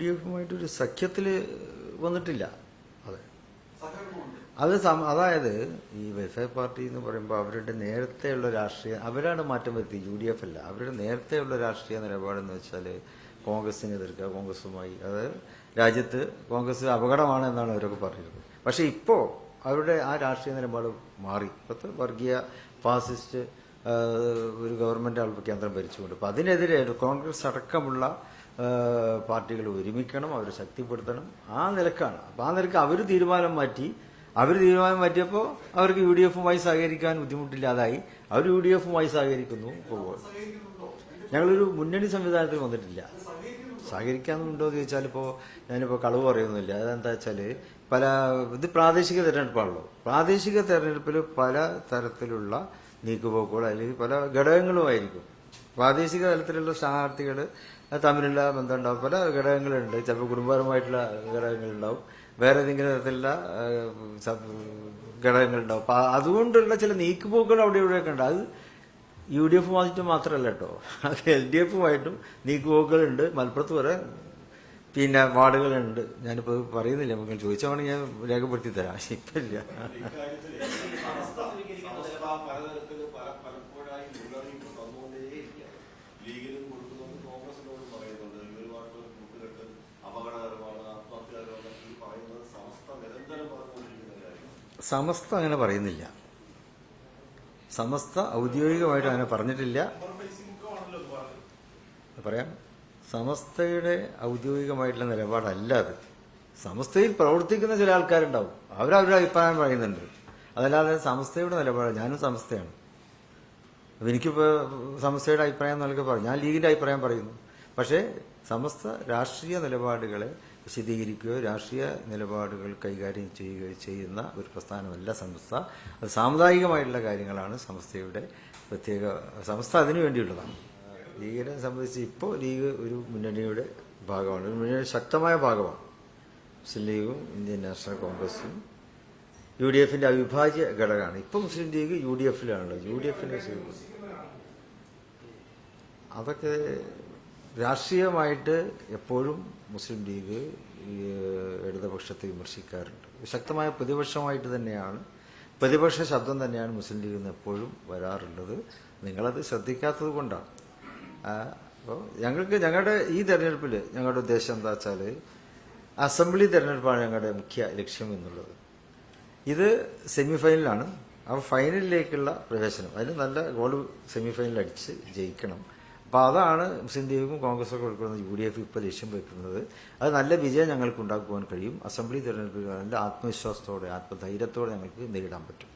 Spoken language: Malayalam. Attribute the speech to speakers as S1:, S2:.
S1: ഡി എഫുമായിട്ടൊരു സഖ്യത്തിൽ വന്നിട്ടില്ല. അതെ. അത് അതായത് ഈ വെൽഫെയർ പാർട്ടി എന്ന് പറയുമ്പോൾ അവരുടെ നേരത്തെയുള്ള രാഷ്ട്രീയ അവരാണ് മാറ്റം വരുത്തി യു ഡി എഫ് അല്ല. അവരുടെ നേരത്തെയുള്ള രാഷ്ട്രീയ നിലപാടെന്ന് വെച്ചാൽ കോൺഗ്രസിനെ എതിർക്കുക കോൺഗ്രസുമായി അത് രാജ്യത്ത് കോൺഗ്രസ് അപകടമാണ് എന്നാണ് അവരൊക്കെ പറയുന്നത്. പക്ഷെ ഇപ്പോൾ അവരുടെ ആ രാഷ്ട്രീയ നിലപാട് മാറി. ഇപ്പോഴത്തെ വർഗീയ ഫാസിസ്റ്റ് ഒരു ഗവൺമെന്റ് ആൾ കേന്ദ്രം ഭരിച്ചുകൊണ്ട്. അപ്പോൾ അതിനെതിരെ കോൺഗ്രസ് അടക്കമുള്ള പാർട്ടികൾ ഒരുമിക്കണം അവരെ ശക്തിപ്പെടുത്തണം. ആ നിലക്കാണ്. അപ്പം ആ നിലയ്ക്ക് അവർ തീരുമാനം മാറ്റി അവർ തീരുമാനം മാറ്റിയപ്പോൾ അവർക്ക് യു ഡി എഫുമായി സഹകരിക്കാൻ ബുദ്ധിമുട്ടില്ലാതായി. അവർ യു ഡി എഫുമായി സഹകരിക്കുന്നു. ഞങ്ങളൊരു മുന്നണി സംവിധാനത്തിൽ വന്നിട്ടില്ല.
S2: സഹകരിക്കാന്നുണ്ടോ
S1: എന്ന് ചോദിച്ചാൽ ഇപ്പോൾ ഞാനിപ്പോൾ കളവ് പറയുന്നില്ല. അതെന്താ വെച്ചാൽ പല ഇത് പ്രാദേശിക തെരഞ്ഞെടുപ്പാണല്ലോ. പ്രാദേശിക തെരഞ്ഞെടുപ്പിൽ പല തരത്തിലുള്ള നീക്കുപോക്കുകൾ അല്ലെങ്കിൽ പല ഘടകങ്ങളുമായിരിക്കും. പ്രാദേശിക തലത്തിലുള്ള സ്ഥാനാർത്ഥികൾ തമ്മിലുള്ള ബന്ധമുണ്ടാവും. പല ഘടകങ്ങളുണ്ട്. ചിലപ്പോൾ കുടുംബപരമായിട്ടുള്ള ഘടകങ്ങളുണ്ടാവും. വേറെ ഏതെങ്കിലും തരത്തിലുള്ള ഘടകങ്ങളുണ്ടാവും. അപ്പം അതുകൊണ്ടുള്ള ചില നീക്കുപോക്കുകൾ അവിടെ ഇവിടെയൊക്കെ ഉണ്ട്. അത് യു ഡി എഫ് മാറ്റിട്ട് മാത്രമല്ല കേട്ടോ. അത് എൽ ഡി എഫുമായിട്ടും നീക്കുപോക്കുകളുണ്ട്. മലപ്പുറത്ത് വരെ പിന്നെ വാർഡുകളുണ്ട്. ഞാനിപ്പോൾ പറയുന്നില്ല. നിങ്ങൾ ചോദിച്ചാണെങ്കിൽ ഞാൻ രേഖപ്പെടുത്തി തരാം. ഇപ്പല്ല
S2: ലീഗിലും സമസ്ത
S1: അങ്ങനെ പറയുന്നില്ല. സമസ്ത ഔദ്യോഗികമായിട്ട് അങ്ങനെ പറഞ്ഞിട്ടില്ല. പറയാം. സമസ്തയുടെ ഔദ്യോഗികമായിട്ടുള്ള നിലപാടല്ല അത്. സമസ്തയിൽ പ്രവർത്തിക്കുന്ന ചില ആൾക്കാരുണ്ടാവും. അവരവരുടെ അഭിപ്രായം പറയുന്നുണ്ട്. അതല്ലാതെ സമസ്തയുടെ നിലപാട് ഞാനും സമസ്തയാണ്. അപ്പം എനിക്കിപ്പോൾ സമസ്തയുടെ അഭിപ്രായം നൽകി പറഞ്ഞു ഞാൻ ലീഗിന്റെ അഭിപ്രായം പറയുന്നു. പക്ഷേ സമസ്ത രാഷ്ട്രീയ നിലപാടുകളെ വിശദീകരിക്കുകയോ രാഷ്ട്രീയ നിലപാടുകൾ കൈകാര്യം ചെയ്യുകയോ ചെയ്യുന്ന ഒരു പ്രസ്ഥാനമല്ല സംസ്ഥ. അത് സാമുദായികമായിട്ടുള്ള കാര്യങ്ങളാണ് സംസ്ഥയുടെ പ്രത്യേക സംസ്ഥ അതിനു വേണ്ടിയുള്ളതാണ്. ലീഗിനെ സംബന്ധിച്ച് ഇപ്പോൾ ലീഗ് ഒരു മുന്നണിയുടെ ഭാഗമാണ്. ഒരു മുന്നണിയുടെ ശക്തമായ ഭാഗമാണ്. മുസ്ലിം ലീഗും ഇന്ത്യൻ നാഷണൽ കോൺഗ്രസും യു ഡി എഫിന്റെ അവിഭാജ്യ ഘടകമാണ്. ഇപ്പൊ മുസ്ലിം ലീഗ് യു ഡി എഫിലാണല്ലോ യു ഡി എഫിന്റെ അതൊക്കെ രാഷ്ട്രീയമായിട്ട് എപ്പോഴും മുസ്ലിം ലീഗ് ഇടതുപക്ഷത്തെ വിമർശിക്കാറുണ്ട്. ശക്തമായ പ്രതിപക്ഷമായിട്ട് തന്നെയാണ് പ്രതിപക്ഷ ശബ്ദം തന്നെയാണ് മുസ്ലിം ലീഗിൽ നിന്ന് എപ്പോഴും വരാറുള്ളത്. നിങ്ങളത് ശ്രദ്ധിക്കാത്തത് കൊണ്ടാണ്. അപ്പോൾ ഞങ്ങൾക്ക് ഞങ്ങളുടെ ഈ തെരഞ്ഞെടുപ്പിൽ ഞങ്ങളുടെ ഉദ്ദേശം എന്താ വെച്ചാൽ അസംബ്ലി തെരഞ്ഞെടുപ്പാണ് ഞങ്ങളുടെ മുഖ്യ ലക്ഷ്യം എന്നുള്ളത്. ഇത് സെമിഫൈനലാണ്. അപ്പോൾ ഫൈനലിലേക്കുള്ള പ്രവേശനം അതിന് നല്ല ഗോൾ സെമി ഫൈനൽ അടിച്ച് ജയിക്കണം. അപ്പോൾ അതാണ് മുസ്ലിം ലീഗും കോൺഗ്രസും കൊടുക്കുന്നത് യു ഡി എഫ് ഇപ്പോൾ ലക്ഷ്യം വെക്കുന്നത്. അത് നല്ല വിജയം ഞങ്ങൾക്ക് ഉണ്ടാക്കുവാൻ കഴിയും. അസംബ്ലി തെരഞ്ഞെടുപ്പ് ആത്മവിശ്വാസത്തോടെ ആത്മധൈര്യത്തോടെ ഞങ്ങൾക്ക് നേരിടാൻ പറ്റും.